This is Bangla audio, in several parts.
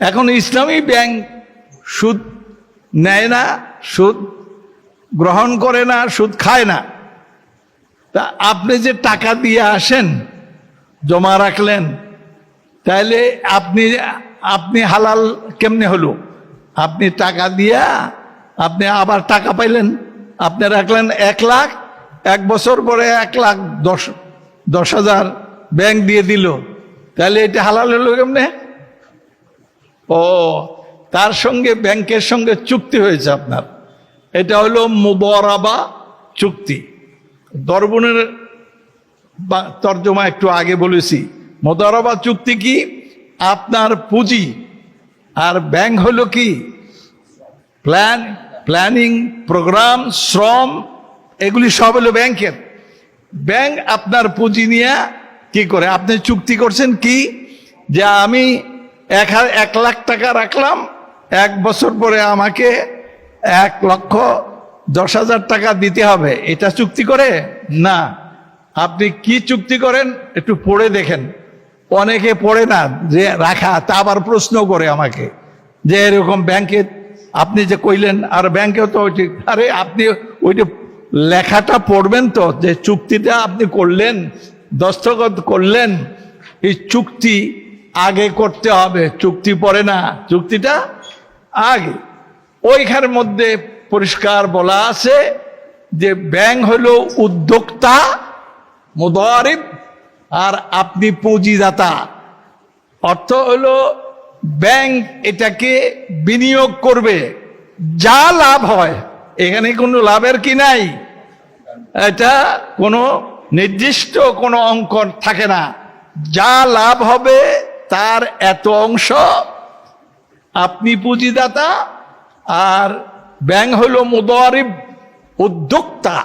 এখন ইসলামী ব্যাংক সুদ নেয় না, সুদ গ্রহণ করে না, সুদ খায় না। তা আপনি যে টাকা দিয়ে আসেন, জমা রাখলেন তাহলে আপনি আপনি হালাল কেমনে হলো? আপনি টাকা দিয়া আপনি আবার টাকা পাইলেন, আপনি রাখলেন এক লাখ, এক বছর পরে এক লাখ দশ দশ হাজার ব্যাংক দিয়ে দিল। তাহলে এটা হালাল হলো কেমনে? ও, তার সঙ্গে ব্যাংকের সঙ্গে চুক্তি হয়েছে আপনার। এটা হলো মুবরাবা চুক্তি। দরবনের তর্জমা একটু আগে বলেছি। মোদারবা চুক্তি কি? আপনার পুঁজি আর ব্যাংক হলো কি? প্ল্যান, প্ল্যানিং, প্রোগ্রাম, শ্রম, এগুলি সব হলো ব্যাংকের। ব্যাংক আপনার পুঁজি নিয়ে কি করে? আপনি চুক্তি করছেন কি? যে আমি এক এক লাখ টাকা রাখলাম। এক বছর পরে আমাকে এক লক্ষ দশ হাজার টাকা দিতে হবে। এটা চুক্তি করে? না। আপনি কি চুক্তি করেন একটু পড়ে দেখেন। অনেকে পড়ে না যে রাখা, তা আবার প্রশ্ন করে আমাকে যে এরকম ব্যাংকে আপনি যে কইলেন, আর ব্যাংকেও তো ওইটি আরে আপনি ওইটা লেখাটা পড়বেন তো, যে চুক্তিটা আপনি করলেন, দস্তখত করলেন, এই চুক্তি আগে করতে হবে। চুক্তি পড়ে না। চুক্তিটা আগে। ওইখানের মধ্যে পরিষ্কার বলা আছে যে ব্যাংক হলো উদ্যোক্তা, মুদারিব আর আপনি পুঁজিদাতা। অর্থ হলো ব্যাংক এটাকে বিনিয়োগ করবে। যা লাভ হয়। এখানে কোনো লাভের কি নাই? এটা কোনো নির্দিষ্ট কোনো অঙ্ক থাকে না। যা লাভ হবে তার এত অংশ আপনি পুঁজিদাতা আর ব্যাংক হলো মুদারিব উদ্যোক্তা।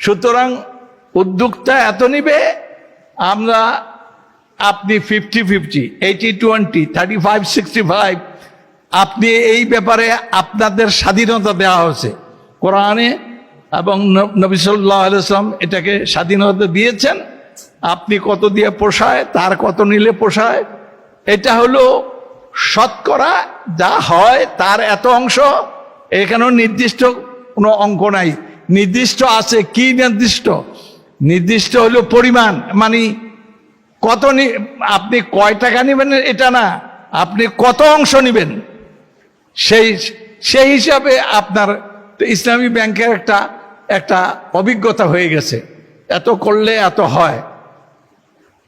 সুতরাং উদ্যোক্তা এত নিবে? আমরা আপনি fifty fifty eighty twenty thirty five sixty five আপনি এই ব্যাপারে আপনাদের স্বাধীনতা দেওয়া হয়েছে। কোরআনে এবং নবী সাল্লাহ এটাকে স্বাধীনতা দিয়েছেন। আপনি কত দিয়ে পোষায়, তার কত নিলে পোষায় এটা হলো শতকরা যা হয় তার এত অংশ। এখানেও নির্দিষ্ট কোনো অঙ্ক নাই। নির্দিষ্ট আছে কি নির্দিষ্ট? নির্দিষ্ট হলো পরিমাণ। মানে কত আপনি কয় টাকা নেবেন এটা না, আপনি কত অংশ নেবেন? সেই সেই হিসাবে আপনার ইসলামী ব্যাংকের একটা একটা অভিজ্ঞতা হয়ে গেছে। এত করলে এত হয়।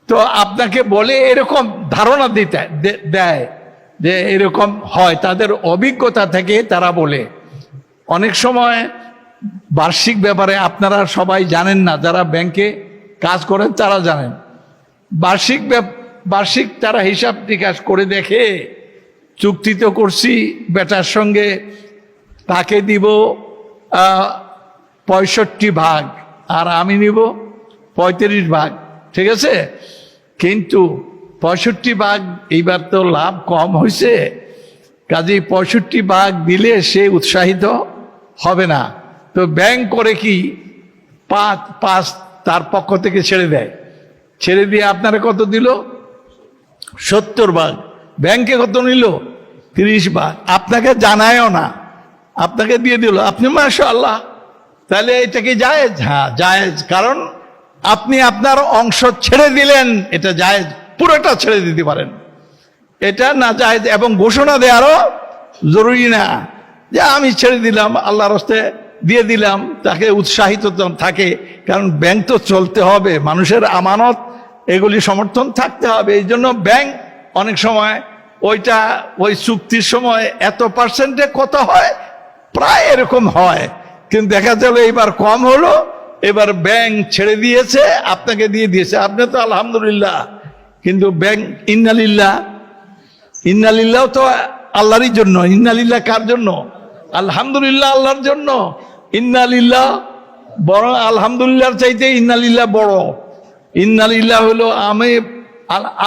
তো আপনাকে বলে এরকম ধারণা দিতে দেয় যে এরকম হয়। তাদের অভিজ্ঞতা থেকে তারা বলে। অনেক সময় বার্ষিক ব্যাপারে আপনারা সবাই জানেন না, যারা ব্যাংকে কাজ করেন তারা জানেন। বার্ষিক বার্ষিক তারা হিসাব নিকাশ করে দেখে, চুক্তি তো করছি, বেটার সঙ্গে তাকে দিব পঁয়ষট্টি ভাগ, আর আমি নিব পঁয়ত্রিশ ভাগ, ঠিক আছে? কিন্তু পঁয়ষট্টি ভাগ এইবার তো লাভ কম হয়েছে। কাজেই পঁয়ষট্টি ভাগ দিলে সে উৎসাহিত হবে না। তো ব্যাংক করে কি পাঁচ পাঁচ তার পক্ষ থেকে ছেড়ে দেয়। ছেড়ে দিয়ে আপনারা কত দিল? সত্তর ভাগ। ব্যাংকে কত নিল? তিরিশ ভাগ। আপনাকে জানায়ও না। আপনাকে দিয়ে দিল। আপনি মাসা আল্লাহ তাহলে এটা কি জায়েজ? হ্যাঁ জায়েজ। কারণ আপনি আপনার অংশ ছেড়ে দিলেন, এটা জায়েজ, পুরোটা ছেড়ে দিতে পারেন। এটা না জায়েজ, এবং ঘোষণা দেওয়ারও জরুরি না, যে আমি ছেড়ে দিলাম, আল্লাহর হস্তে দিয়ে দিলাম, তাকে উৎসাহিত থাকে, কারণ ব্যাংক তো চলতে হবে, মানুষের আমানত, এগুলি সমর্থন থাকতে হবে, এই জন্য ব্যাংক অনেক সময় ওইটা, ওই চুক্তির সময় এত পার্সেন্টে কত হয়, প্রায় এরকম হয়, কিন্তু দেখা গেল এবার কম হলো এবার ব্যাংক ছেড়ে দিয়েছে, আপনাকে দিয়ে দিয়েছে। আপনি তো আলহামদুলিল্লাহ, কিন্তু ব্যাংক ইন্নালিল্লাহ ইন্নালিল্লাহ তো আল্লাহরই জন্য। ইন্নালিল্লাহ কার জন্য? আলহামদুলিল্লাহ আল্লাহর জন্য। ইন্নালিল্লাহ বড়, আলহামদুলিল্লাহর চাইতে ইন্নালিল্লাহ বড়। ইন্নালিল্লাহ হলো আমি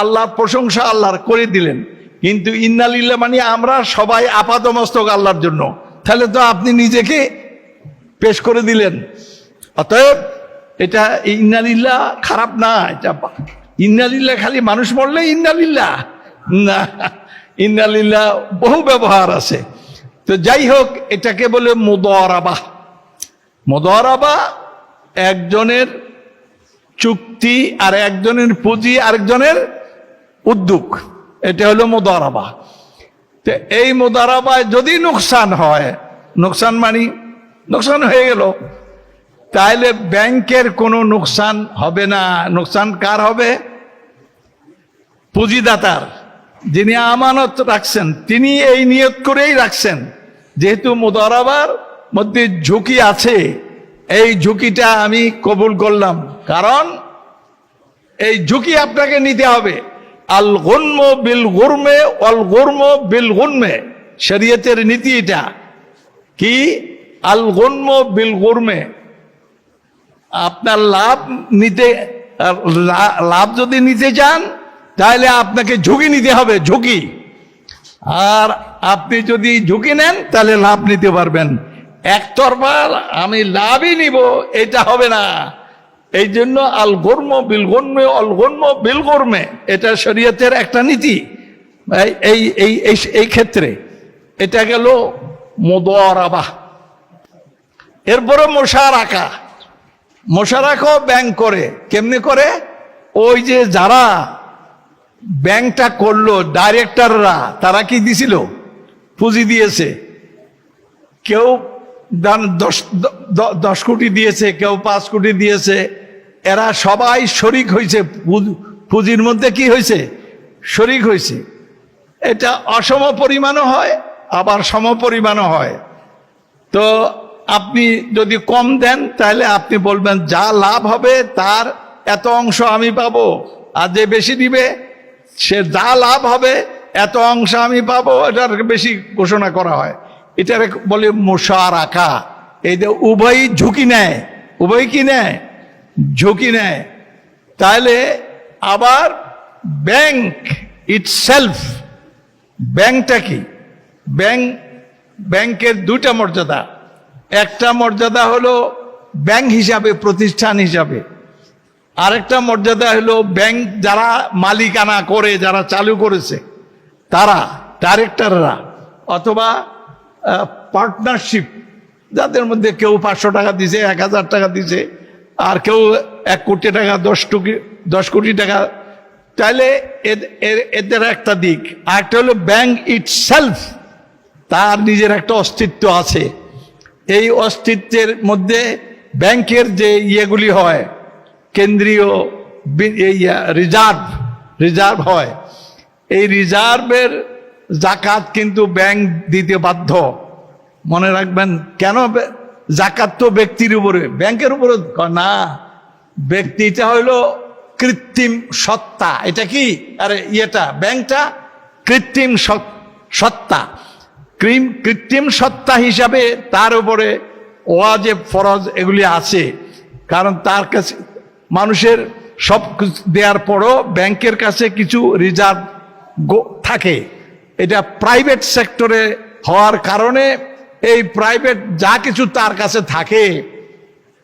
আল্লাহর প্রশংসা আল্লাহর করে দিলেন। কিন্তু ইন্নালিল্লাহ মানে আমরা সবাই আপাতমস্তক আল্লাহর জন্য। তাহলে তো আপনি নিজেকে পেশ করে দিলেন। অতএব এটা ইন্নালিল্লাহ খারাপ না, এটা ইন্নালিল্লা খালি মানুষ মরলে ইন্নালিল্লাহ। না, ইন্নালিল্লাহ বহু ব্যবহার আছে। তো যাই হোক, এটাকে বলে মুদরাবা। মুদরাবা একজনের চুক্তি আর একজনের পুঁজি আরেকজনের উদ্যোগ। এটা হলো মুদরাবা। তো এই মুদারাবায় যদি নোকসান হয়, নোকসান মানি, নোকসান হয়ে গেল। তাহলে ব্যাংকের কোনো নোকসান হবে না। নোকসান কার হবে? পুঁজিদাতার। যিনি আমানত রাখছেন, তিনি এই নিয়ত করেই রাখছেন। যেহেতু মুদারাবার মধ্যে ঝুঁকি আছে, এই ঝুঁকিটা আমি কবুল করলাম। কারণ এই ঝুঁকি আপনাকে নিতে হবে। আল গুন্ম বিল গুরমে অল গুর্ম বিল গুনমে। শরীয়তের নীতি এটা। কি? আল গুন্ম বিল গুরমে। আপনার লাভ নিতে লাভ যদি নিতে চান, তাহলে আপনাকে ঝুঁকি নিতে হবে, ঝুঁকি। আর আপনি যদি ঝুঁকি নেন, তাহলে লাভ নিতে পারবেন। একতরফা আমি লাভই নিব, এটা হবে না। এই জন্য আল গর্ম বিল গর্মে, অল গর্ম বিল গর্মে, এটা শরীয়তের একটা নীতি। এই- এই এই ক্ষেত্রে এটা গেল মোদরাবা। এরপরে মশার আঁকা মোশারাকও ব্যাংক করে। কেমনে করে? ওই যে যারা ব্যাংকটা করল ডাইরেক্টররা তারা কি দিছিল? পুঁজি দিয়েছে। কেউ দান দশ দশ কোটি দিয়েছে, কেউ পাঁচ কোটি দিয়েছে। এরা সবাই শরিক হয়েছে পুঁজির মধ্যে কি হয়েছে শরিক হয়েছে এটা অসম পরিমাণও হয়, আবার সম পরিমাণও হয়। তো আপনি যদি কম দেন, তাহলে আপনি বলবেন, যা লাভ হবে, তার এত অংশ আমি পাবো। আর যে বেশি দিবে, সে যা লাভ হবে, এত অংশ আমি পাবো। এটার বেশি ঘোষণা করা হয়। এটার বলে মশার আঁকা এই যে উভয়ই ঝুঁকি নেয়। উভয় কি নেয়? ঝুঁকি নেয়। তাহলে আবার ব্যাংক ইটসেলফ, ব্যাংকটা কি? ব্যাংক, ব্যাংকের দুটা মর্যাদা। একটা মর্যাদা হলো ব্যাংক হিসাবে, প্রতিষ্ঠান হিসাবে। আরেকটা মর্যাদা হলো ব্যাংক যারা মালিকানা করে, যারা চালু করেছে, তারা, ডাইরেক্টররা অথবা পার্টনারশিপ, যাদের মধ্যে কেউ পাঁচশো টাকা দিছে, এক হাজার টাকা দিছে, আর কেউ এক কোটি টাকা, দশ কোটি দশ কোটি টাকা তাহলে এদ- এদের একটা দিক। আর একটা হলো ব্যাংক ইটসেলফ, তার নিজের একটা অস্তিত্ব আছে। এই অস্তিত্বের মধ্যে ব্যাংকের যে ইয়েগুলি হয়, কেন্দ্রীয় রিজার্ভ রিজার্ভ হয়, এই রিজার্ভের জাকাত কিন্তু ব্যাংক দিতে বাধ্য। মনে রাখবেন, কেন জাকাত তো ব্যক্তির উপরে, ব্যাংকের উপরে না, ব্যক্তিটা হইল কৃত্রিম সত্তা। এটা কি? আরে, ইয়েটা, ব্যাংকটা কৃত্রিম সত- সত্তা। ক্রিম, কৃত্রিম সত্তা হিসাবে তার উপরে ওয়াজেব ফরজ এগুলি আছে। কারণ তার কাছে, মানুষের সব দেওয়ার পরও ব্যাংকের কাছে কিছু রিজার্ভ থাকে। এটা প্রাইভেট সেক্টরে হওয়ার কারণে এই প্রাইভেট যা কিছু তার কাছে থাকে,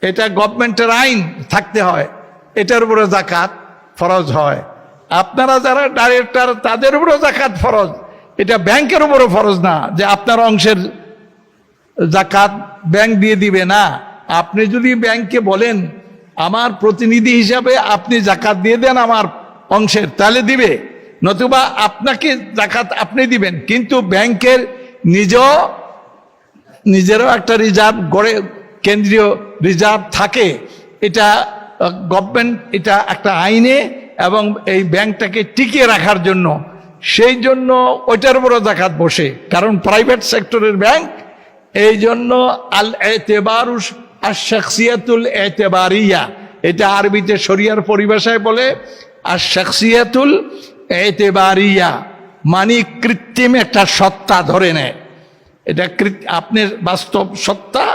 এটা গভর্নমেন্টের আইন থাকতে হয়। এটার উপরে জাকাত ফরজ হয়। আপনারা যারা ডাইরেক্টর, তাদের উপরে জাকাত ফরজ। এটা ব্যাংকের উপরে ফরজ না যে আপনার অংশের জাকাত ব্যাংক দিয়ে দিবে, না। আপনি যদি ব্যাংকে বলেন, আমার প্রতিনিধি হিসাবে আপনি জাকাত দিয়ে দেন আমার অংশের, তাহলে দিবে। নতুবা আপনাকে জাকাত আপনি দিবেন। কিন্তু ব্যাংকের নিজ নিজেরও একটা রিজার্ভ গড়ে, কেন্দ্রীয় রিজার্ভ থাকে। এটা গভর্নমেন্ট এটা একটা আইনে এবং এই ব্যাংকটাকে টিকিয়ে রাখার জন্য সেই জন্য ওইটার উপরও জাকাত বসে। কারণ প্রাইভেট সেক্টরের ব্যাংক এই জন্য আল এতেবারুস আর শখসিয়াতুল এতেবারিয়া। এটা আরবিতে শরিয়ার পরিভাষায় বলে আর শখসিয়াতুল এতেবারিয়া। মানে কৃত্রিম একটা সত্তা ধরে নেয়। এটা আপনার বাস্তব সত্তা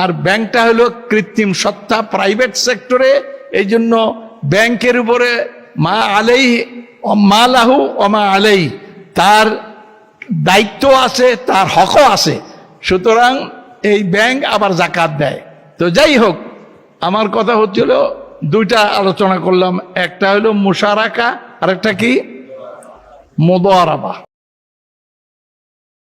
আর ব্যাংকটা হলো কৃত্রিম সত্তা প্রাইভেট সেক্টরে এই জন্য ব্যাংকের উপরে মা আলেই মা লাহু অমা আলেই, তার দায়িত্ব আছে, তার হকও আছে। সুতরাং এই ব্যাংক আবার জাকাত দেয়। তো যাই হোক, আমার কথা হচ্ছিল, দুইটা আলোচনা করলাম। একটা হলো মুশারাকা আর একটা কি? মোদারাবা।